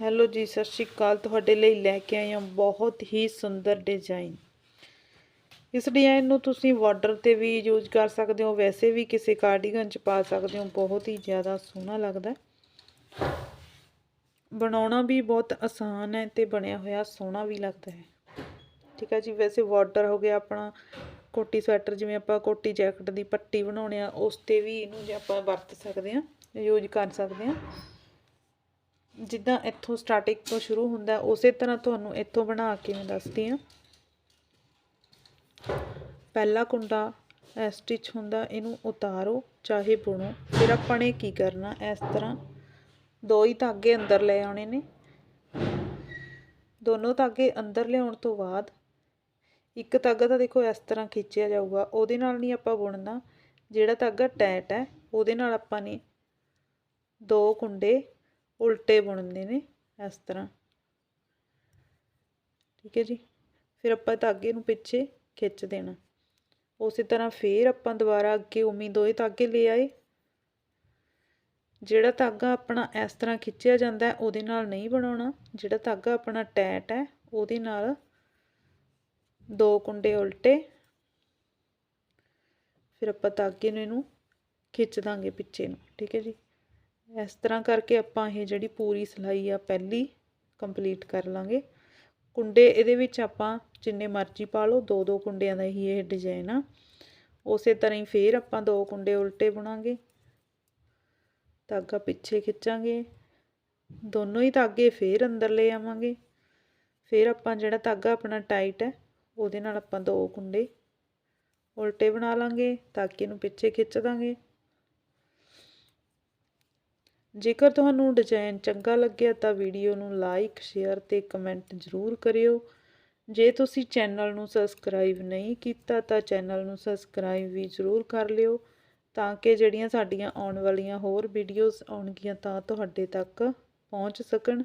Hello ਜੀ, ਸਤਿ ਸ਼੍ਰੀ ਅਕਾਲ। ਤੁਹਾਡੇ ਲਈ ਲੈ ਕੇ ਆਏ ਹਾਂ ਬਹੁਤ ਹੀ ਸੁੰਦਰ ਡਿਜ਼ਾਈਨ ਇਸ ਡਿਜ਼ਾਈਨ ਨੂੰ ਤੁਸੀਂ ਬਾਰਡਰ ਤੇ ਵੀ ਯੂਜ਼ ਕਰ ਸਕਦੇ ਹੋ, ਵੈਸੇ ਵੀ ਕਿਸੇ ਕਾਰਡੀਗਨ ਚ ਪਾ ਸਕਦੇ ਹੋ, ਬਹੁਤ ਹੀ ਜ਼ਿਆਦਾ ਸੋਹਣਾ ਲੱਗਦਾ ਬਣਾਉਣਾ ਵੀ ਬਹੁਤ ਆਸਾਨ ਹੈ ਤੇ ਬਣਿਆ ਹੋਇਆ ਸੋਹਣਾ ਵੀ ਲੱਗਦਾ ਹੈ। ਠੀਕ ਹੈ ਜੀ, ਵੈਸੇ ਬਾਰਡਰ ਹੋ ਗਿਆ ਆਪਣਾ ਕੋਟੀ ਸਵੈਟਰ ਜਿਵੇਂ ਆਪਾਂ ਕੋਟੀ ਜੈਕਟ ਦੀ ਪੱਟੀ ਬਣਾਉਣੇ ਆ, ਉਸ ਤੇ ਵੀ ਇਹਨੂੰ ਜੇ ਆਪਾਂ ਵਰਤ ਸਕਦੇ ਹਾਂ ਯੂਜ਼ ਕਰ ਸਕਦੇ ਹਾਂ। ਜਿੱਦਾਂ ਇੱਥੋਂ ਸਟਾਰਟਿੰਗ ਤੋਂ ਸ਼ੁਰੂ ਹੁੰਦਾ, ਉਸੇ ਤਰ੍ਹਾਂ ਤੁਹਾਨੂੰ ਇੱਥੋਂ ਬਣਾ ਕੇ ਮੈਂ ਦੱਸਦੀ ਹਾਂ। ਪਹਿਲਾ ਕੁੰਡਾ ਸਟਿਚ ਹੁੰਦਾ, ਇਹਨੂੰ ਉਤਾਰੋ, ਚਾਹੇ ਬੁਣੋ। ਫਿਰ ਆਪਾਂ ਨੇ ਕੀ ਕਰਨਾ, ਇਸ ਤਰ੍ਹਾਂ ਦੋ ਹੀ ਧਾਗੇ ਅੰਦਰ ਲੈ ਆਉਣੇ ਨੇ। ਦੋਨੋਂ ਧਾਗੇ ਅੰਦਰ ਲਿਆਉਣ ਤੋਂ ਬਾਅਦ ਇੱਕ ਧਾਗਾ ਤਾਂ ਦੇਖੋ ਇਸ ਤਰ੍ਹਾਂ ਖਿੱਚਿਆ ਜਾਊਗਾ, ਉਹਦੇ ਨਾਲ ਨਹੀਂ ਆਪਾਂ ਬੁਣਨਾ। ਜਿਹੜਾ ਧਾਗਾ ਟੈਟ ਹੈ, ਉਹਦੇ ਨਾਲ ਆਪਾਂ ਨੇ ਦੋ ਕੁੰਡੇ ਉਲਟੇ ਬੁਣਨੇ ਨੇ ਇਸ ਤਰ੍ਹਾਂ। ਠੀਕ ਹੈ ਜੀ। ਫਿਰ ਆਪਾਂ ਧਾਗੇ ਨੂੰ ਪਿੱਛੇ ਖਿੱਚ ਦੇਣਾ। ਉਸੇ ਤਰ੍ਹਾਂ ਫੇਰ ਆਪਾਂ ਦੁਬਾਰਾ ਅੱਗੇ ਉਮੀ ਦੋਏ ਧਾਗੇ ਲੈ ਆਏ। ਜਿਹੜਾ ਧਾਗਾ ਆਪਣਾ ਇਸ ਤਰ੍ਹਾਂ ਖਿੱਚਿਆ ਜਾਂਦਾ ਉਹਦੇ ਨਾਲ ਨਹੀਂ ਬਣਾਉਣਾ। ਜਿਹੜਾ ਧਾਗਾ ਆਪਣਾ ਟੈਟ ਹੈ, ਉਹਦੇ ਨਾਲ ਦੋ ਕੁੰਡੇ ਉਲਟੇ। ਫਿਰ ਆਪਾਂ ਧਾਗੇ ਨੂੰ ਇਹਨੂੰ ਖਿੱਚ ਦਾਂਗੇ ਪਿੱਛੇ ਨੂੰ। ਠੀਕ ਹੈ ਜੀ। ਇਸ ਤਰ੍ਹਾਂ ਕਰਕੇ ਆਪਾਂ ਇਹ ਜਿਹੜੀ ਪੂਰੀ ਸਿਲਾਈ ਆ ਪਹਿਲੀ ਕੰਪਲੀਟ ਕਰ ਲਾਂਗੇ। ਕੁੰਡੇ ਇਹਦੇ ਵਿੱਚ ਆਪਾਂ ਜਿੰਨੇ ਮਰਜ਼ੀ ਪਾ ਲਓ ਦੋ ਦੋ ਕੁੰਡਿਆਂ ਦਾ ਹੀ ਇਹ ਡਿਜ਼ਾਈਨ ਆ। ਉਸੇ ਤਰ੍ਹਾਂ ਹੀ ਫੇਰ ਆਪਾਂ ਦੋ ਕੁੰਡੇ ਉਲਟੇ ਬਣਾਂਗੇ। ਧਾਗਾ ਪਿੱਛੇ ਖਿੱਚਾਂਗੇ। ਦੋਨੋਂ ਹੀ ਧਾਗੇ ਫੇਰ ਅੰਦਰ ਲੈ ਆਵਾਂਗੇ। ਫੇਰ ਆਪਾਂ ਜਿਹੜਾ ਧਾਗਾ ਆਪਣਾ ਟਾਈਟ ਹੈ, ਉਹਦੇ ਨਾਲ ਆਪਾਂ ਦੋ ਕੁੰਡੇ ਉਲਟੇ ਬਣਾ ਲਾਂਗੇ ਧਾਗੇ ਨੂੰ ਪਿੱਛੇ ਖਿੱਚ ਦਾਂਗੇ। ਜੇਕਰ ਤੁਹਾਨੂੰ ਡਿਜ਼ਾਈਨ ਚੰਗਾ ਲੱਗਿਆ ਤਾਂ ਵੀਡੀਓ ਨੂੰ ਲਾਈਕ ਸ਼ੇਅਰ ਤੇ ਕਮੈਂਟ ਜ਼ਰੂਰ ਕਰਿਓ। ਜੇ ਤੁਸੀਂ ਚੈਨਲ ਨੂੰ ਸਬਸਕ੍ਰਾਈਬ ਨਹੀਂ ਕੀਤਾ ਤਾਂ ਚੈਨਲ ਨੂੰ ਸਬਸਕ੍ਰਾਈਬ ਵੀ ਜ਼ਰੂਰ ਕਰ ਲਿਓ, ਤਾਂ ਕਿ ਜਿਹੜੀਆਂ ਸਾਡੀਆਂ ਆਉਣ ਵਾਲੀਆਂ ਹੋਰ ਵੀਡੀਓਜ਼ ਆਉਣਗੀਆਂ ਤਾਂ ਤੁਹਾਡੇ ਤੱਕ ਪਹੁੰਚ ਸਕਣ।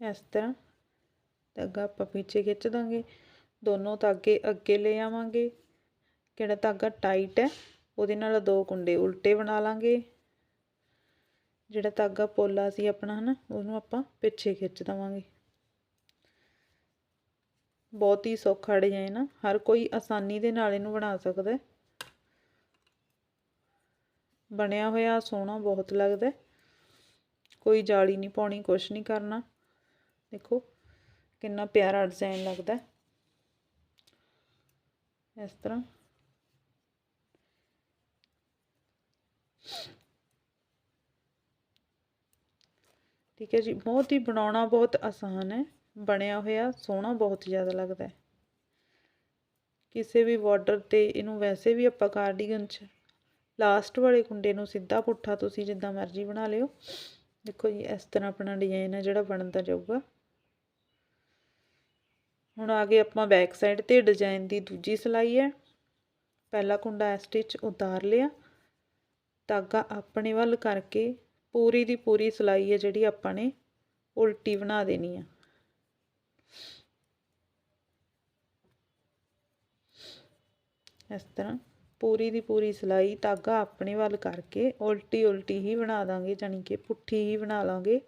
ਇਸ ਤਰ੍ਹਾਂ ਧਾਗਾ ਆਪਾਂ ਪਿੱਛੇ ਖਿੱਚ ਦਾਂਗੇ। ਦੋਨੋਂ ਧਾਗੇ ਅੱਗੇ ਲੈ ਆਵਾਂਗੇ। ਕਿਹੜਾ ਧਾਗਾ ਟਾਈਟ ਹੈ? ਉਹਦੇ ਨਾਲ ਦੋ ਕੁੰਡੇ ਉਲਟੇ ਬਣਾ ਲਾਂਗੇ। ਜਿਹੜਾ ਧਾਗਾ ਪੋਲਾ ਸੀ ਆਪਣਾ ਹਨਾ, ਉਹਨੂੰ ਆਪਾਂ ਪਿੱਛੇ ਖਿੱਚ ਦਵਾਂਗੇ। ਬਹੁਤ ਹੀ ਸੌਖਾ ਡਿਜ਼ਾਈਨ ਆ, ਹਰ ਕੋਈ ਆਸਾਨੀ ਦੇ ਨਾਲ ਇਹਨੂੰ ਬਣਾ ਸਕਦਾ। ਬਣਿਆ ਹੋਇਆ, ਸੋਹਣਾ ਬਹੁਤ ਲੱਗਦਾ। ਕੋਈ ਜਾਲੀ ਨਹੀਂ ਪਾਉਣੀ, ਕੁਛ ਨਹੀਂ ਕਰਨਾ। ਦੇਖੋ, ਕਿੰਨਾ ਪਿਆਰਾ ਡਿਜ਼ਾਈਨ ਲੱਗਦਾ। ਇਸ ਤਰ੍ਹਾਂ। ਠੀਕ ਹੈ ਜੀ, ਬਹੁਤ ਹੀ ਬਣਾਉਣਾ ਬਹੁਤ ਆਸਾਨ ਹੈ, ਬਣਿਆ ਹੋਇਆ, ਸੋਹਣਾ ਬਹੁਤ ਜ਼ਿਆਦਾ ਲੱਗਦਾ ਹੈ। ਕਿਸੇ ਵੀ ਬਾਰਡਰ ਤੇ ਇਹਨੂੰ ਵੈਸੇ ਵੀ ਆਪਾਂ ਕਾਰਡੀਗਨ 'ਚ ਲਾਸਟ ਵਾਲੇ ਕੁੰਡੇ ਨੂੰ ਸਿੱਧਾ ਪੁੱਠਾ ਤੁਸੀਂ ਜਿੱਦਾਂ ਮਰਜ਼ੀ ਬਣਾ ਲਿਓ। ਦੇਖੋ ਜੀ, ਇਸ ਤਰ੍ਹਾਂ ਆਪਣਾ ਡਿਜ਼ਾਈਨ ਹੈ ਜਿਹੜਾ ਬਣਦਾ ਜਾਊਗਾ। ਹੁਣ ਆ ਗਏ ਆਪਾਂ ਬੈਕ ਸਾਈਡ ਤੇ ਡਿਜ਼ਾਈਨ ਦੀ ਦੂਜੀ ਸਿਲਾਈ ਹੈ। ਪਹਿਲਾ ਕੁੰਡਾ ਇਸ ਸਟਿਚ ਉਤਾਰ ਲਿਆ। ਧਾਗਾ ਆਪਣੇ ਵੱਲ ਕਰਕੇ ਪੂਰੀ ਦੀ ਪੂਰੀ ਸਿਲਾਈ ਹੈ ਜਿਹੜੀ ਆਪਾਂ ਨੇ ਉਲਟੀ ਬਣਾ ਦੇਣੀ ਆ। ਇਸ ਤਰ੍ਹਾਂ ਪੂਰੀ ਦੀ ਪੂਰੀ ਸਿਲਾਈ ਧਾਗਾ ਆਪਣੇ ਵੱਲ ਕਰਕੇ ਉਲਟੀ ਉਲਟੀ ਹੀ ਬਣਾ ਦਾਂਗੇ ਜਾਨੀ ਕਿ ਪੁੱਠੀ ਹੀ ਬਣਾ ਲਾਂਗੇ।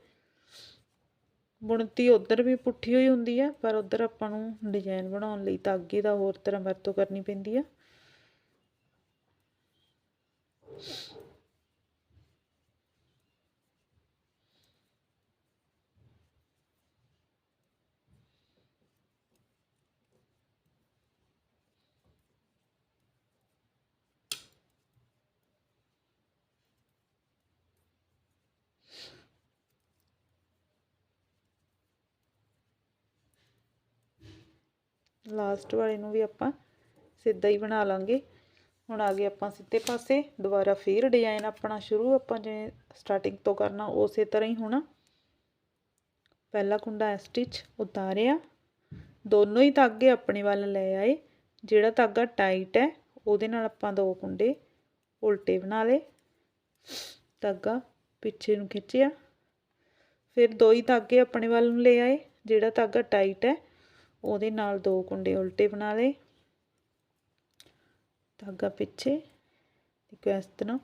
ਬੁਣਤੀ ਉਧਰ ਵੀ ਪੁੱਠੀ ਹੋਈ ਹੁੰਦੀ ਹੈ ਪਰ ਉਧਰ ਆਪਾਂ ਨੂੰ ਡਿਜ਼ਾਈਨ ਬਣਾਉਣ ਲਈ ਧਾਗੇ ਦਾ ਹੋਰ ਤਰ੍ਹਾਂ ਵਰਤੋਂ ਕਰਨੀ ਪੈਂਦੀ ਆ। ਲਾਸਟ ਵਾਲੇ ਨੂੰ ਵੀ ਆਪਾਂ ਸਿੱਧਾ ਹੀ ਬਣਾ ਲਾਂਗੇ। ਹੁਣ ਆ ਗਏ ਆਪਾਂ ਸਿੱਧੇ ਪਾਸੇ, ਦੁਬਾਰਾ ਫੇਰ ਡਿਜ਼ਾਈਨ ਆਪਣਾ ਸ਼ੁਰੂ। ਆਪਾਂ ਜਿਵੇਂ ਸਟਾਰਟਿੰਗ ਤੋਂ ਕਰਨਾ ਉਸੇ ਤਰ੍ਹਾਂ ਹੀ ਹੋਣਾ। ਪਹਿਲਾ ਕੁੰਡਾ ਸਟਿਚ ਉਤਾਰਿਆ। ਦੋਨੋਂ ਹੀ ਧਾਗੇ ਆਪਣੇ ਵੱਲ ਲੈ ਆਏ। ਜਿਹੜਾ ਧਾਗਾ ਟਾਈਟ ਹੈ, ਉਹਦੇ ਨਾਲ ਆਪਾਂ ਦੋ ਕੁੰਡੇ ਉਲਟੇ ਬਣਾ ਲਏ। ਧਾਗਾ ਪਿੱਛੇ ਨੂੰ ਖਿੱਚਿਆ। ਫਿਰ ਦੋ ਹੀ ਧਾਗੇ ਆਪਣੇ ਵੱਲ ਨੂੰ ਲੈ ਆਏ। ਜਿਹੜਾ ਧਾਗਾ ਟਾਈਟ ਹੈ ਉਹਦੇ ਨਾਲ ਦੋ ਕੁੰਡੇ ਉਲਟੇ ਬਣਾ ਲਏ। ਧਾਗਾ ਪਿੱਛੇ, ਦੇਖੋ ਇਸ ਤਰ੍ਹਾਂ।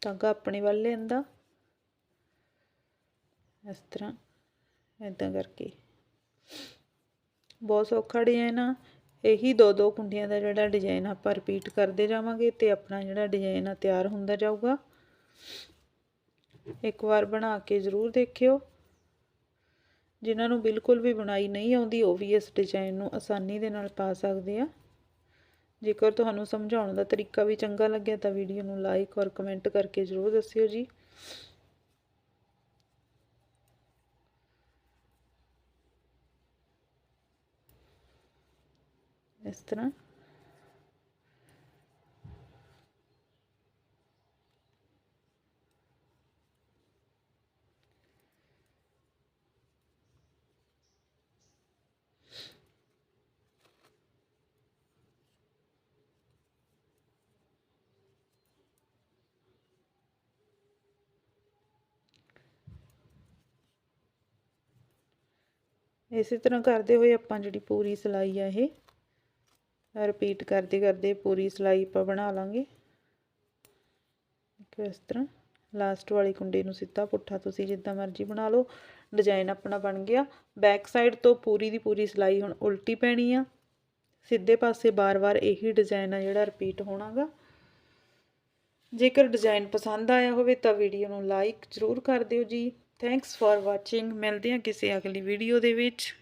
ਧਾਗਾ ਆਪਣੇ ਵੱਲ ਲਿਆਂਦਾ। ਇਸ ਤਰ੍ਹਾਂ ਇਦਾਂ ਕਰਕੇ। ਬਹੁਤ ਸੌਖਾ ਡਿਜ਼ਾਈਨ ਆ। ਇਹੀ ਦੋ ਦੋ ਕੁੰਡੀਆਂ ਦਾ ਜਿਹੜਾ ਡਿਜ਼ਾਈਨ ਆਪਾਂ ਰਿਪੀਟ ਕਰਦੇ ਜਾਵਾਂਗੇ ਤੇ ਆਪਣਾ ਜਿਹੜਾ ਡਿਜ਼ਾਈਨ ਆ ਤਿਆਰ ਹੁੰਦਾ ਜਾਊਗਾ। ਇੱਕ ਵਾਰ ਬਣਾ ਕੇ ਜ਼ਰੂਰ ਦੇਖਿਓ। ਜਿਨ੍ਹਾਂ ਨੂੰ ਬਿਲਕੁਲ ਵੀ ਬੁਣਾਈ ਨਹੀਂ ਆਉਂਦੀ, ਉਹ ਵੀ ਇਸ ਡਿਜ਼ਾਈਨ ਨੂੰ ਆਸਾਨੀ ਦੇ ਨਾਲ ਪਾ ਸਕਦੇ ਆ। ਜੇਕਰ ਤੁਹਾਨੂੰ ਸਮਝਾਉਣ ਦਾ ਤਰੀਕਾ ਵੀ ਚੰਗਾ ਲੱਗਿਆ ਤਾਂ ਵੀਡੀਓ ਨੂੰ ਲਾਈਕ ਔਰ ਕਮੈਂਟ ਕਰਕੇ ਜ਼ਰੂਰ ਦੱਸਿਓ ਜੀ। ਇਸ ਤਰ੍ਹਾਂ ਇਸੇ ਤਰ੍ਹਾਂ ਕਰਦੇ ਹੋਏ ਆਪਾਂ ਜਿਹੜੀ ਪੂਰੀ ਸਿਲਾਈ ਆ ਇਹ ਰਿਪੀਟ ਕਰਦੇ ਕਰਦੇ ਪੂਰੀ ਸਿਲਾਈ ਆਪਾਂ ਬਣਾ ਲਾਂਗੇ। ਇਸ ਤਰ੍ਹਾਂ ਲਾਸਟ ਵਾਲੀ ਕੁੰਡੇ ਨੂੰ ਸਿੱਧਾ ਪੁੱਠਾ ਤੁਸੀਂ ਜਿੱਦਾਂ ਮਰਜ਼ੀ ਬਣਾ ਲਓ ਡਿਜ਼ਾਈਨ ਆਪਣਾ ਬਣ ਗਿਆ। ਬੈਕ ਸਾਈਡ ਤੋਂ ਪੂਰੀ ਦੀ ਪੂਰੀ ਸਿਲਾਈ ਹੁਣ ਉਲਟੀ ਪੈਣੀ ਆ। ਸਿੱਧੇ ਪਾਸੇ ਬਾਰ-ਬਾਰ ਇਹੀ ਡਿਜ਼ਾਈਨ ਆ ਜਿਹੜਾ ਰਿਪੀਟ ਹੋਣਾਗਾ। ਜੇਕਰ ਡਿਜ਼ਾਈਨ ਪਸੰਦ ਆਇਆ ਹੋਵੇ ਤਾਂ ਵੀਡੀਓ ਨੂੰ ਲਾਈਕ ਜ਼ਰੂਰ ਕਰ ਦਿਓ ਜੀ। ਥੈਂਕਸ ਫॉर ਵਾਚਿੰਗ ਮਿਲਦੇ ਹਾਂ ਕਿਸੇ ਅਗਲੀ ਵੀਡੀਓ ਦੇ ਵਿੱਚ।